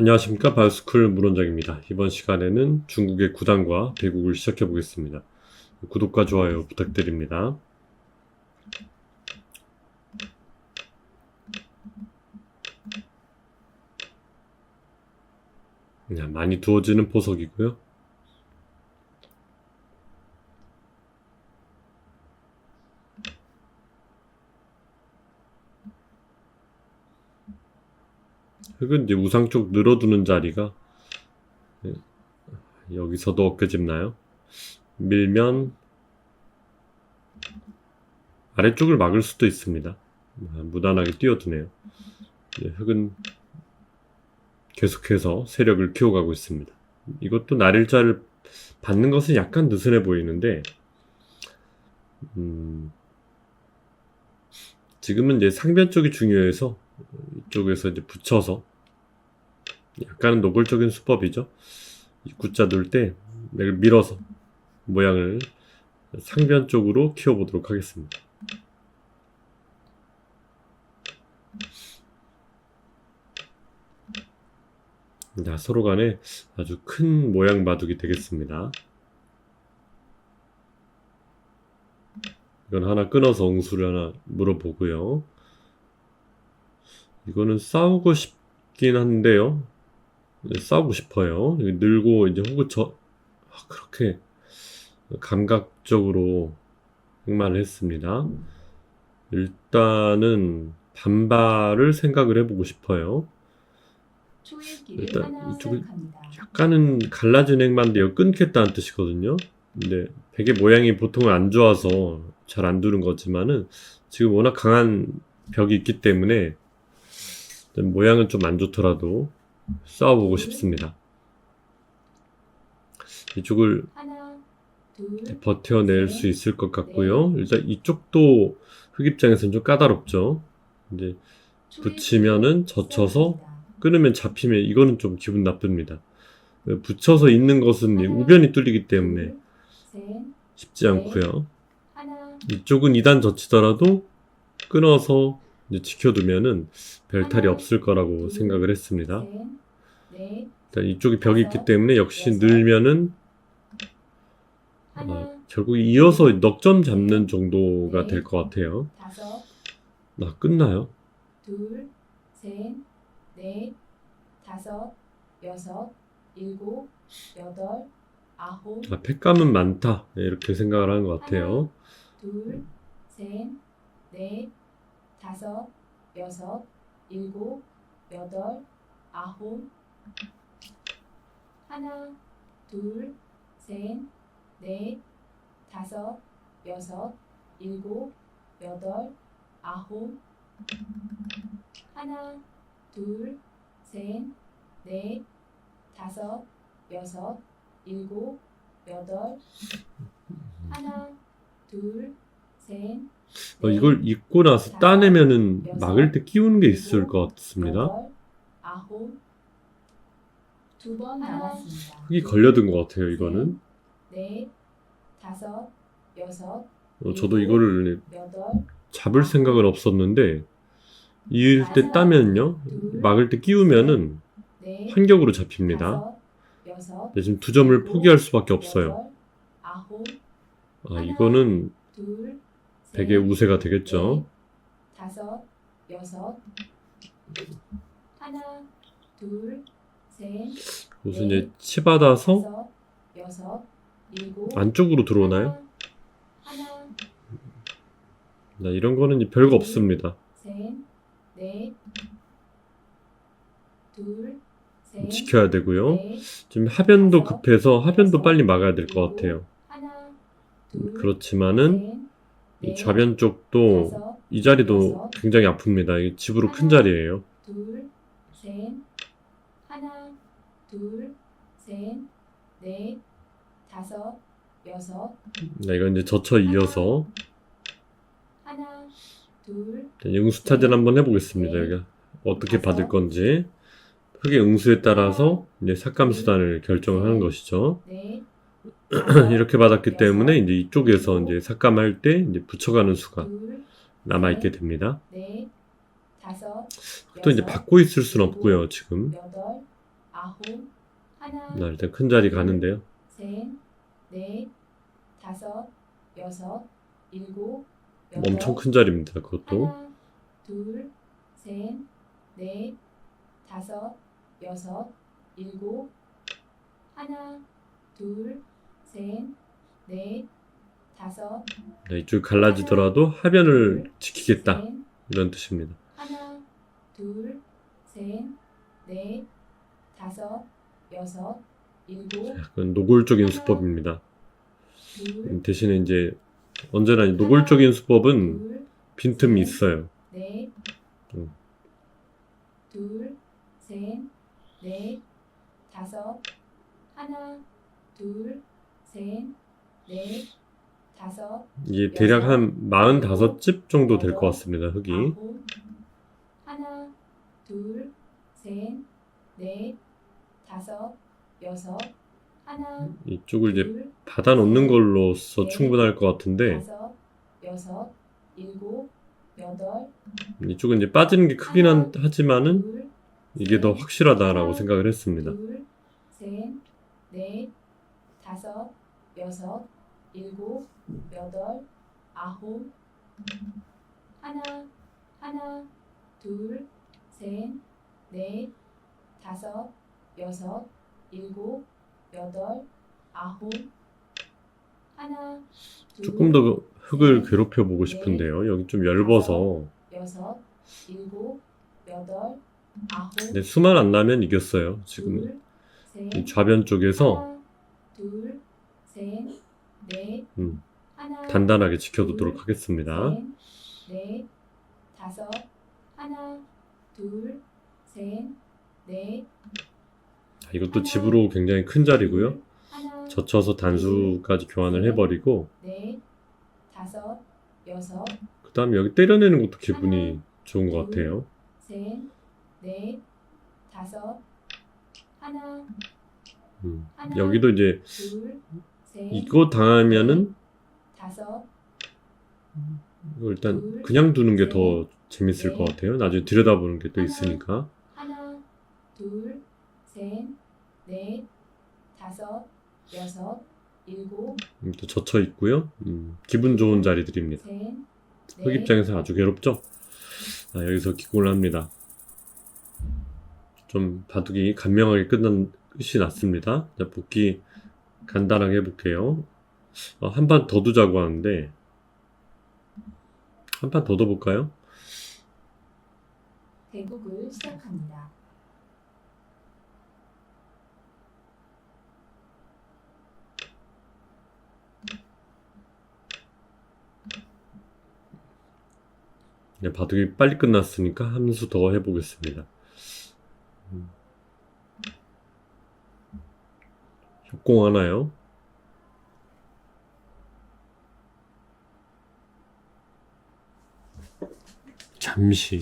안녕하십니까 바이오스쿨 문원장입니다. 이번 시간에는 중국의 구단과 대국을 시작해 보겠습니다. 구독과 좋아요 부탁드립니다. 야, 많이 두어지는 보석이고요. 흙은 이제 우상 쪽 늘어두는 자리가 예, 여기서도 어깨집나요? 밀면 아래쪽을 막을 수도 있습니다. 아, 무난하게 뛰어드네요. 예, 흙은 계속해서 세력을 키워가고 있습니다. 이것도 날일자를 받는 것은 약간 느슨해 보이는데 음, 지금은 이제 상변 쪽이 중요해서 이쪽에서 이제 붙여서 약간은 노골적인 수법이죠. 입구자 둘때 내가 밀어서 모양을 상변 쪽으로 키워보도록 하겠습니다. 자, 서로 간에 아주 큰 모양 바둑이 되겠습니다. 이건 하나 끊어서 응수를 하나 물어보고요. 이거는 싸우고 싶긴 한데요. 네, 싸우고 싶어요. 늘고 이제 호구 저 아, 그렇게 감각적으로 행만을 했습니다. 일단은 반발을 생각을 해보고 싶어요. 일단 이쪽을 약간은 갈라진 행만인데 여기 끊겠다는 뜻이거든요. 근데 베개 모양이 보통은 안 좋아서 잘 안 두는 거지만은 지금 워낙 강한 벽이 있기 때문에 모양은 좀 안 좋더라도 싸워보고 싶습니다. 이쪽을 둘, 버텨낼 수 있을 것 같고요. 일단 이쪽도 흑 입장에서는 좀 까다롭죠. 이제 붙이면은 젖혀서 끊으면 잡히면 이거는 좀 기분 나쁩니다. 붙여서 있는 것은 이 우변이 뚫리기 때문에 셋, 쉽지 않고요. 이쪽은 2단 젖히더라도 끊어서 지켜두면은 별 탈이 없을 거라고 생각을 했습니다. 일단 이쪽이 벽이 있기 때문에 역시 늘면은 어, 결국 이어서 넉점 잡는 정도가 될 것 같아요. 다섯, 아, 끝나요? 둘, 셋, 넷, 다섯, 여섯, 일곱, 여덟, 아홉, 아, 팩감은 많다. 네, 이렇게 생각을 하는 것 같아요. 둘, 셋, 넷, 다섯, 여섯, 일곱, 여덟, 아홉, 하나, 둘, 셋, 넷, 다섯, 여섯, 일곱, 여덟, 아홉, 하나, 둘, 셋, 넷, 다섯, 여섯, 일곱, 여덟, 하나, 둘, 셋, 어, 이걸 입고 나서 따내면은 막을 때 끼우는 게 있을 것 같습니다. 여덟, 아홉, 두번 남았습니다. 흙이 걸려든 것 같아요, 이거는. 넷, 다섯, 여섯, 어, 저도 이거를 여덟, 잡을 생각은 없었는데, 이을 때 따면요, 둘, 막을 때 끼우면은 넷, 환격으로 잡힙니다. 다섯, 여섯, 근데 지금 두 점을 포기할 수밖에 없어요. 여덟, 아홉, 아, 이거는 둘, 셋, 우세가 되겠죠. 넷, 다섯, 여섯, 하나, 둘, 셋, 우선 이제 치받아서 안쪽으로 들어오나요? 나 이런 거는 별거 없습니다. 지켜야 되고요. 넷, 지금 하변도 급해서 하변도 빨리 막아야 될 것 같아요. 그렇지만은 좌변 쪽도 이 자리도 굉장히 아픕니다. 이 집으로 큰 자리예요. 둘, 셋, 넷, 다섯, 여섯, 나 이거 이제 젖혀 이어서 하나, 둘, 응수 타전 한번 해보겠습니다. 여기 어떻게 받을 건지 흙의 응수에 따라서 이제 삭감 수단을 결정을 하는 것이죠. 넷, 이렇게 받았기 때문에 이제 이쪽에서 이제 삭감할 때 이제 붙여가는 수가 둘, 남아 있게 됩니다. 넷, 다섯, 또 이제 여섯, 받고 있을 순 없고요. 지금 여덟, 아홉, 하나, 나 일단 큰 자리 가는데요. 셋, 넷, 다섯, 여섯, 일곱, 여덟, 엄청 큰 자리입니다. 그것도. 하나, 둘, 셋, 넷, 다섯, 여섯, 일곱, 하나, 둘, 셋, 넷, 다섯, 네, 이쪽 갈라지더라도 하변을 지키겠다. 셋, 이런 뜻입니다. 하나, 둘, 셋, 넷, 다섯, 여섯, 일곱, 약간 노골적인 수법입니다. 둘, 대신에 이제 언제나 이 노골적인 수법은 둘, 빈틈이 있어요. 넷, 음. 둘, 셋, 넷, 다섯, 하나, 둘, 셋, 넷, 다섯, 이게 대략 한 45집 정도 될 것 같습니다. 흙이. 아홉, 하나, 둘, 셋, 넷, 다섯, 여섯, 하나, 이쪽을 이제 둘, 받아 놓는 걸로써 충분할 것 같은데 다섯, 여섯, 일곱, 여덟, 이쪽은 이제 빠지는 게 크긴 한- 하지만은 둘, 이게 더 확실하다라고 생각을 했습니다. 둘, 셋, 넷, 다섯, 여섯, 일곱, 여덟, 아홉, 하나, 하나, 둘, 셋, 넷, 다섯, 여섯, 일곱, 여덟, 아홉, 하나, 둘, 조금 더 흙을 괴롭혀 보고 싶은데요. 여기 좀 얇아서. 여섯, 일곱, 여덟, 아홉, 근데 수만 안 나면 이겼어요. 지금. 둘, 셋, 이 좌변 쪽에서. 하나, 둘, 셋, 넷, 음, 하나, 단단하게 지켜두도록 하겠습니다. 셋, 넷, 다섯, 하나, 둘, 셋, 넷, 아, 이것도 집으로 굉장히 큰 자리고요. 젖혀서 단수까지 교환을 해버리고 넷, 다섯, 여섯, 그 다음에 여기 때려내는 것도 기분이 좋은 것 같아요. 셋, 넷, 다섯, 하나, 음, 하나, 여기도 이제 둘, 셋, 이거 당하면은 다섯, 이거 일단 그냥 두는 게 더 재밌을 것 같아요. 나중에 들여다보는 게 또 있으니까. 하나, 둘, 셋, 넷, 다섯, 여섯, 일곱, 음, 또 젖혀 있고요. 음, 기분 좋은 자리들입니다. 셋, 흙 넷, 입장에서 아주 괴롭죠? 아, 여기서 기골을 합니다. 좀 바둑이 간명하게 끝난 끝이 났습니다. 자, 복귀 간단하게 해볼게요. 어, 한판 더 두자고 하는데 한 판 더 둬볼까요? 대국을 시작합니다. 네, 바둑이 빨리 끝났으니까 한수더 해보겠습니다. 음. 협공 하나요? 잠시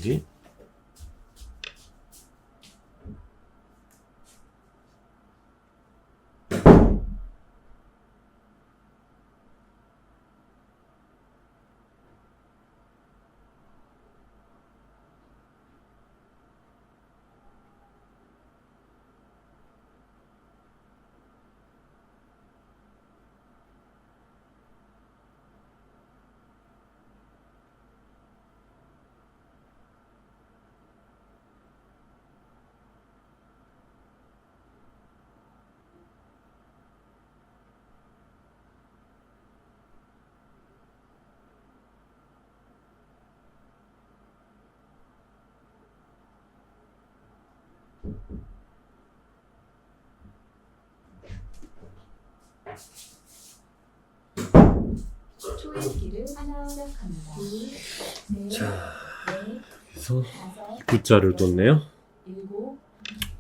초읽기를 하나 시작합니다. 둘, 셋, 자 넷, 그래서 다섯, 굿자를 뒀네요. 일곱,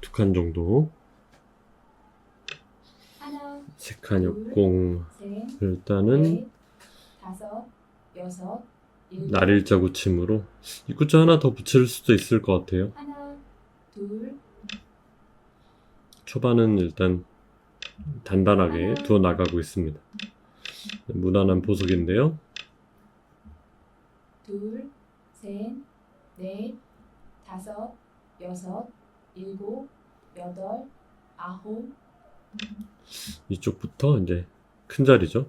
두 칸 정도 하나, 세칸 역공 셋, 일단은 넷, 다섯, 여섯, 일곱, 날일자 고침으로 이 굿자 하나 더 붙일 수도 있을 것 같아요. 하나, 둘, 초반은 일단 단단하게 두어 나가고 있습니다. 무난한 보석인데요. 둘, 셋, 넷, 다섯, 여섯, 일곱, 여덟, 아홉, 이쪽부터 이제 큰 자리죠.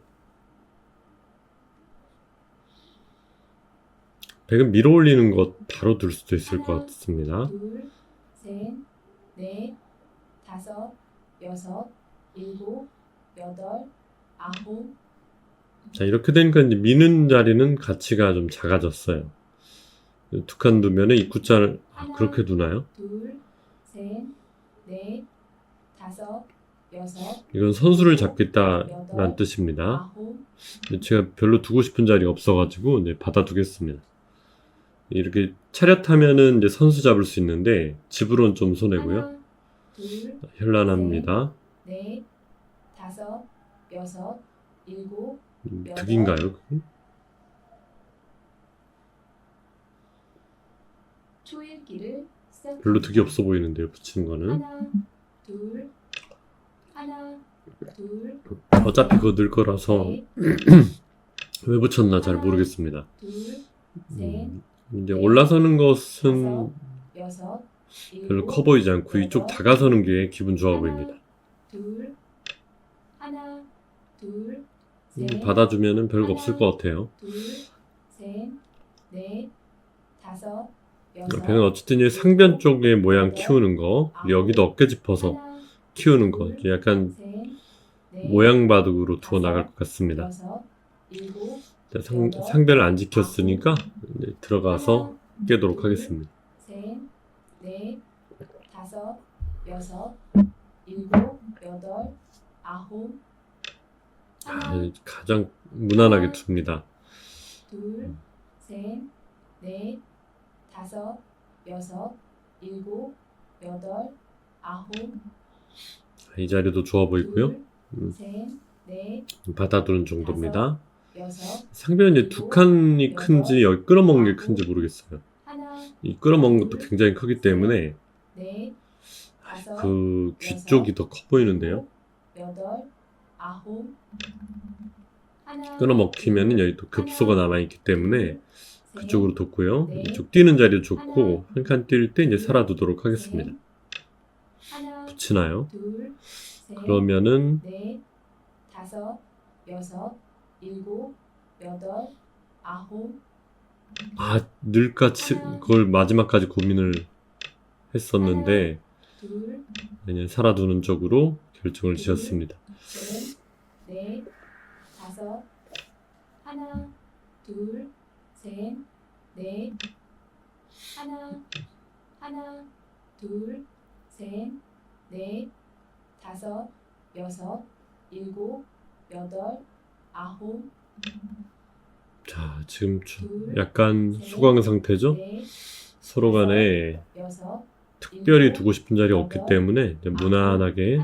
100은 밀어 올리는 것 바로 들 수도 있을 것 같습니다. 둘, 셋, 넷, 다섯, 여섯, 일곱, 여덟, 아홉, 자, 이렇게 되니까 이제 미는 자리는 가치가 좀 작아졌어요. 두 칸 두면은 입구자를, 아, 그렇게 두나요? 둘, 셋, 넷, 다섯, 여섯, 이건 선수를 잡겠다라는 뜻입니다. 아홉, 제가 별로 두고 싶은 자리가 없어가지고 이제 받아두겠습니다. 이렇게 차렷하면은 이제 선수 잡을 수 있는데 집으로는 좀 손해고요. 하나, 둘, 현란합니다. 넷, 다섯, 여섯, 일곱, 음, 득인가요? 그건? 초읽기를 시작. 별로 득이 없어 보이는데요, 붙이는 거는. 하나, 둘, 하나, 둘, 어차피 그거 늘 거라서 넷, 왜 붙였나 잘 모르겠습니다. 둘, 셋, 음, 이제 올라서는 것은 다섯, 여섯, 별로 커 보이지 않고 이쪽 다가서는 게 기분 좋아 보입니다. 둘, 하나, 둘, 음, 셋, 받아주면은 별거 없을 것 같아요. 둘, 셋, 넷, 다섯, 여섯, 배는 어쨌든 이 상변 쪽의 모양 키우는 거, 여기도 어깨 짚어서 하나, 키우는 거, 이제 약간 셋, 넷, 모양 바둑으로 두어 나갈 것 같습니다. 여섯, 일곱, 자, 상, 상대를 안 지켰으니까 이제 들어가서 깨도록 둘, 하겠습니다. 셋, 넷, 다섯, 여섯, 일곱, 여덟, 아홉, 아, 하나, 가장 무난하게 둡니다. 둘, 셋, 넷, 다섯, 여섯, 일곱, 여덟, 아홉, 이 자리도 좋아 보이고요. 둘, 음. 셋, 넷, 받아두는 정도입니다. 여섯, 상변 이제 두 칸이 큰지 끌어먹는 게 큰지 모르겠어요. 이 끌어먹는 것도 굉장히 크기 때문에 넷, 다섯, 그귀 쪽이 더 커 보이는데요. 일곱, 여덟, 아홉, 하나, 끊어먹히면은 둘, 여기 또 급소가 남아있기 때문에 셋, 그쪽으로 뒀고요. 네. 이쪽 뛰는 자리도 좋고 한 칸 뛸 때 이제 살아두도록 하겠습니다. 하나, 붙이나요? 둘, 셋, 그러면은 넷, 다섯, 여섯, 일곱, 여덟, 아홉, 아 늘까 치, 그걸 마지막까지 고민을 했었는데 둘, 그냥 살아두는 쪽으로 결정을 지었습니다. 셋, 넷, 다섯, 하나, 둘, 셋, 넷, 하나, 하나, 둘, 셋, 넷, 다섯, 여섯, 일곱, 여덟, 아홉, 자 지금 약간 소강 상태죠? 넷, 서로 간에 특별히 두고 싶은 자리가 없기 때문에 무난하게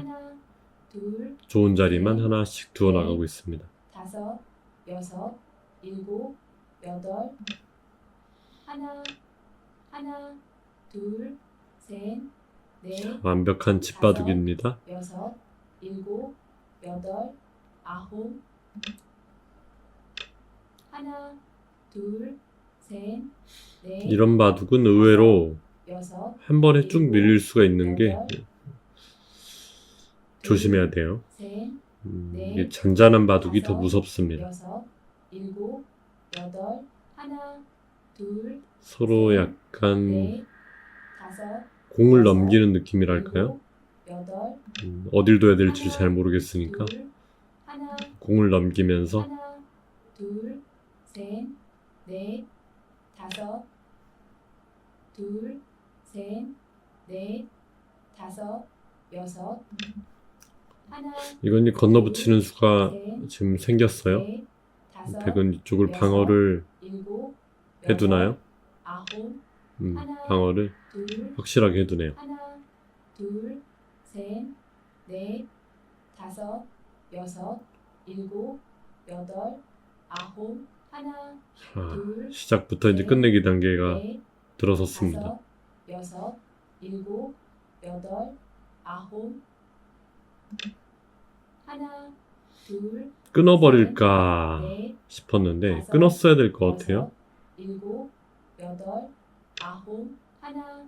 좋은 자리만 하나씩 두어 나가고 있습니다. 다섯, 여섯, 일곱, 여덟, 하나, 하나, 둘, 셋, 넷, 완벽한 집바둑입니다. 여섯, 일곱, 여덟, 아홉, 하나, 둘, 셋, 넷, 이런 바둑은 의외로 여섯, 한 번에 쭉 밀릴 수가 있는 게 여덟, 조심해야 돼요. 셋, 음, 잔잔한 바둑이 더 무섭습니다. 여섯, 일곱, 여덟, 하나, 둘, 서로 셋, 약간 넷, 다섯, 공을 넘기는 느낌이랄까요? 여덟, 음, 어딜 둬야 될지를 잘 모르겠으니까 둘, 하나, 공을 넘기면서 하나, 둘, 셋, 넷, 다섯, 둘, 셋, 넷, 다섯, 여섯, 하나, 이건 이제 건너붙이는 수가 셋, 지금 생겼어요. 넷, 다섯, 백은 이쪽을 여섯, 방어를 일곱, 해두나요? 아홉, 음, 하나, 방어를 둘, 확실하게 해두네요. 하나, 둘, 셋, 넷, 다섯, 여섯, 일곱, 여덟, 아홉, 하나, 아, 둘, 시작부터 이제 끝내기 단계가 넷, 들어섰습니다. 다섯, 여섯, 일곱, 여덟, 아홉, 하나, 둘, 끊어버릴까 넷, 싶었는데 다섯, 끊었어야 될 것 같아요. 일곱, 여덟, 아홉, 하나,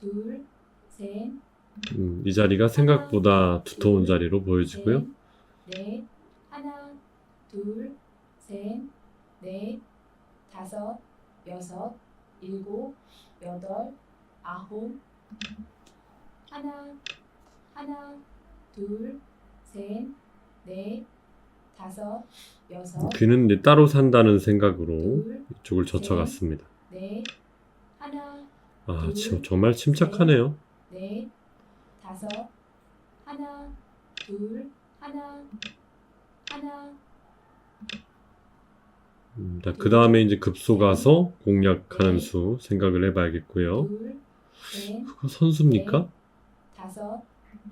둘, 셋, 음, 이 자리가 생각보다 두터운 자리로 보여지고요. 셋, 넷, 하나, 둘, 셋, 넷, 다섯, 여섯, 일곱, 여덟, 아홉, 하나, 하나, 둘, 셋, 넷, 다섯, 여섯, 귀는 이제 따로 산다는 생각으로 둘, 이쪽을 젖혀갔습니다. 넷, 하나, 아, 참, 정말 침착하네요. 넷, 다섯, 하나, 둘, 하나, 하나, 음, 그 다음에 이제 급소 가서 공략하는 수 생각을 해봐야겠고요. 둘, 셋, 그거 선수입니까? 다섯,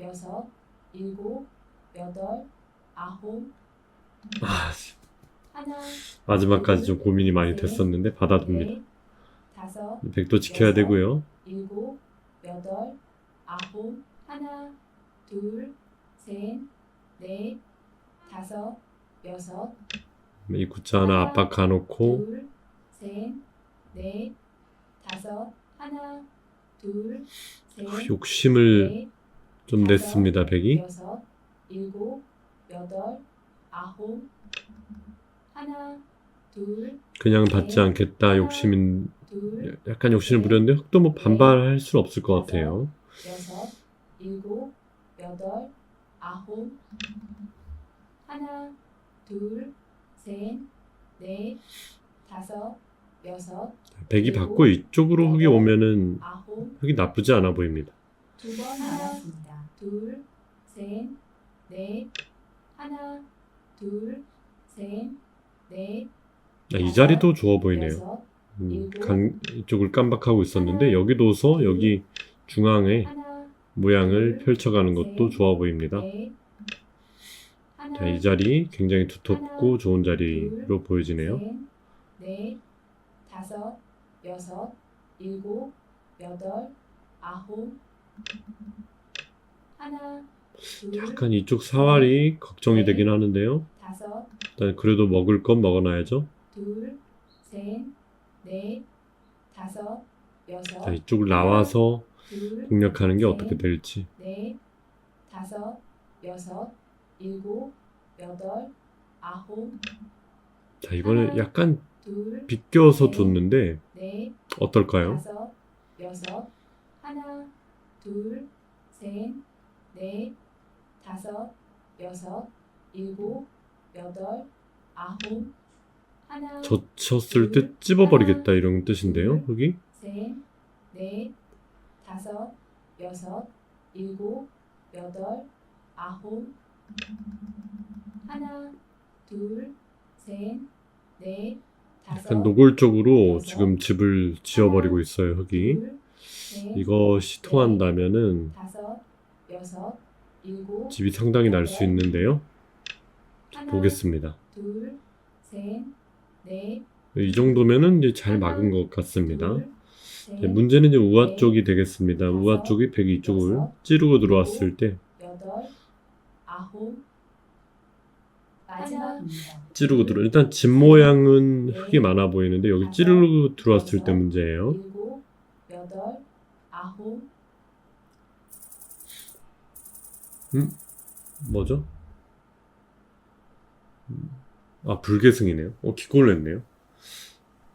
여섯, 일곱, 여덟, 아홉, 아, 하나, 마지막까지 좀 고민이 많이 됐었는데 받아둡니다. 넷, 다섯, 백도 지켜야 되고요. 일곱, 여덟, 아홉, 하나, 둘, 셋, 넷, 다섯, 여섯, 이 구자 하나 압박 가놓고 둘, 셋, 넷, 다섯, 하나, 둘, 셋, 그 욕심을 넷, 좀 다섯, 냈습니다, 백이. 여섯, 일곱, 여덟, 아홉, 하나, 둘, 그냥 받지 않겠다 욕심인 둘, 약간 욕심을 부렸는데 흑도 뭐 반발할 수는 없을 것 같아요. 여섯, 일곱, 여덟, 아홉, 하나, 둘, 셋, 넷, 다섯, 여섯, 백이 받고 이쪽으로 흑이 오면은 아홉, 흑이 나쁘지 않아 보입니다. 두번 남았습니다. 둘, 셋, 넷, 하나, 둘, 셋, 넷, 아, 이 자리도 좋아 보이네요. 여섯, 음, 강, 이쪽을 깜박하고 있었는데 여기도서 여기 중앙에 하나, 모양을 펼쳐가는 것도 좋아 보입니다. 넷, 자, 이 자리 굉장히 두텁고 좋은 자리로 보여지네요. 셋, 넷, 다섯, 여섯, 일곱, 여덟, 아홉, 하나, 둘, 약간 이쪽 사활이 걱정이 되긴 하는데요. 다섯, 일단 그래도 먹을 건 먹어놔야죠. 둘, 셋, 넷, 다섯, 여섯, 자, 이쪽을 나와서 둘, 공략하는 게 셋, 어떻게 될지. 넷, 다섯, 여섯, 일곱, 여덟, 아홉, 자, 이번에 하나, 약간 둘, 비껴서 셋, 줬는데 넷, 어떨까요? 다섯, 여섯, 하나, 둘, 셋, 넷, 다섯, 여섯, 일곱, 여덟, 아홉, 하나, 젖혔을 때 찝어버리겠다 이런 뜻인데요. 여기 셋, 넷, 다섯, 여섯, 일곱, 여덟, 아홉, 하나, 둘, 셋, 넷, 다섯, 약간 노골적으로 여섯, 지금 집을 지어버리고 있어요. 흙이 둘, 셋, 이것이 통한다면은 다섯, 여섯, 일곱, 집이 상당히 날 수 있는데요. 하나, 보겠습니다. 둘, 셋, 넷, 이 정도면은 이제 잘 막은 것 같습니다. 둘, 셋, 이제 문제는 이제 우아 넷, 쪽이 되겠습니다. 우아 다섯, 쪽이 백이 이쪽을 여섯, 찌르고 들어왔을 때 여덟, 아홉, 마지막입니다. 찌르고 들어. 일단 집 모양은 흙이 많아 보이는데 여기 찌르고 들어왔을 때 문제예요. 일곱, 여덟, 아홉, 뭐죠? 음, 아 불계승이네요. 어 기꼴냈네요.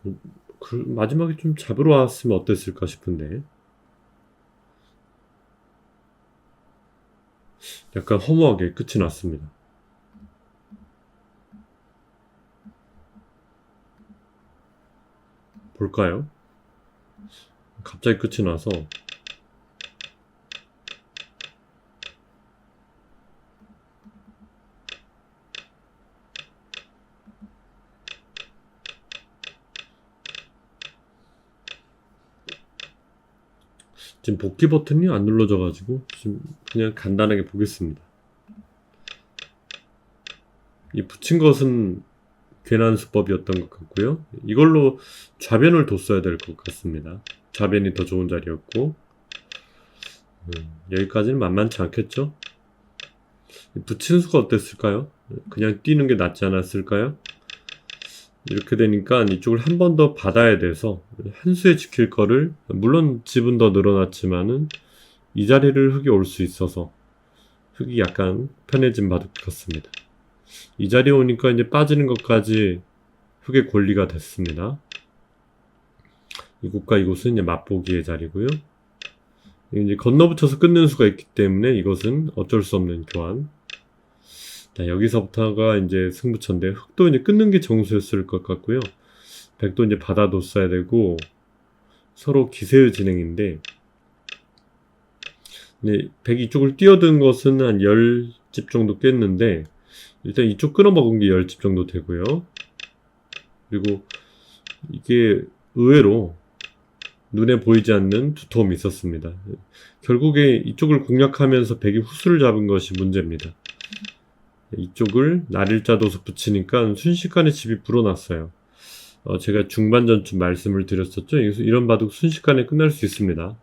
음, 그 마지막에 좀 잡으러 왔으면 어땠을까 싶은데 약간 허무하게 끝이 났습니다. 볼까요? 갑자기 끝이 나서 지금 복귀 버튼이 안 눌러져 가지고 지금 그냥 간단하게 보겠습니다. 이 붙인 것은 괜한 수법이었던 것 같고요. 이걸로 좌변을 뒀어야 될 것 같습니다. 좌변이 더 좋은 자리였고 음, 여기까지는 만만치 않겠죠? 붙인 수가 어땠을까요? 그냥 뛰는 게 낫지 않았을까요? 이렇게 되니까 이쪽을 한 번 더 받아야 돼서 한 수에 지킬 거를 물론 집은 더 늘어났지만은 이 자리를 흑이 올 수 있어서 흑이 약간 편해진 바둑 같습니다. 이 자리에 오니까 이제 빠지는 것까지 흑의 권리가 됐습니다. 이곳과 이곳은 이제 맛보기의 자리고요. 이제 건너붙여서 끊는 수가 있기 때문에 이것은 어쩔 수 없는 교환. 자, 여기서부터가 이제 승부처인데 흑도 이제 끊는 게 정수였을 것 같고요. 백도 이제 받아뒀어야 되고 서로 기세의 진행인데 네, 백 이쪽을 뛰어든 것은 한 10집 정도 깼는데 일단 이쪽 끊어먹은 게 10집 정도 되고요. 그리고 이게 의외로 눈에 보이지 않는 두터움이 있었습니다. 결국에 이쪽을 공략하면서 백이 후수를 잡은 것이 문제입니다. 이쪽을 날일자 도서 붙이니까 순식간에 집이 불어났어요. 어, 제가 중반전쯤 말씀을 드렸었죠. 이- 이런 바둑 순식간에 끝날 수 있습니다.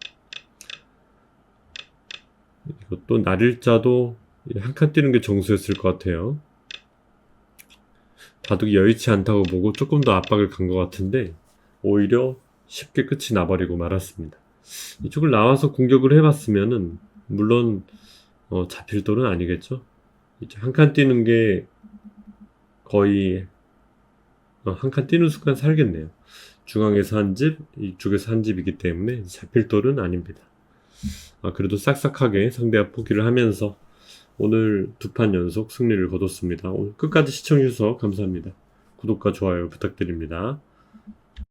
이것도 날일자도 한 칸 뛰는 게 정수였을 것 같아요. 바둑이 여의치 않다고 보고 조금 더 압박을 간 것 같은데 오히려 쉽게 끝이 나버리고 말았습니다. 이쪽을 나와서 공격을 해봤으면은 물론 어, 잡힐 돌은 아니겠죠. 이제 한 칸 뛰는 게 거의 어, 한칸 뛰는 순간 살겠네요. 중앙에서 한 집, 이쪽에서 한 집이기 때문에 잡힐 돌은 아닙니다. 아, 그래도 싹싹하게 상대가 포기를 하면서 오늘 두 판 연속 승리를 거뒀습니다. 오늘 끝까지 시청해주셔서 감사합니다. 구독과 좋아요 부탁드립니다.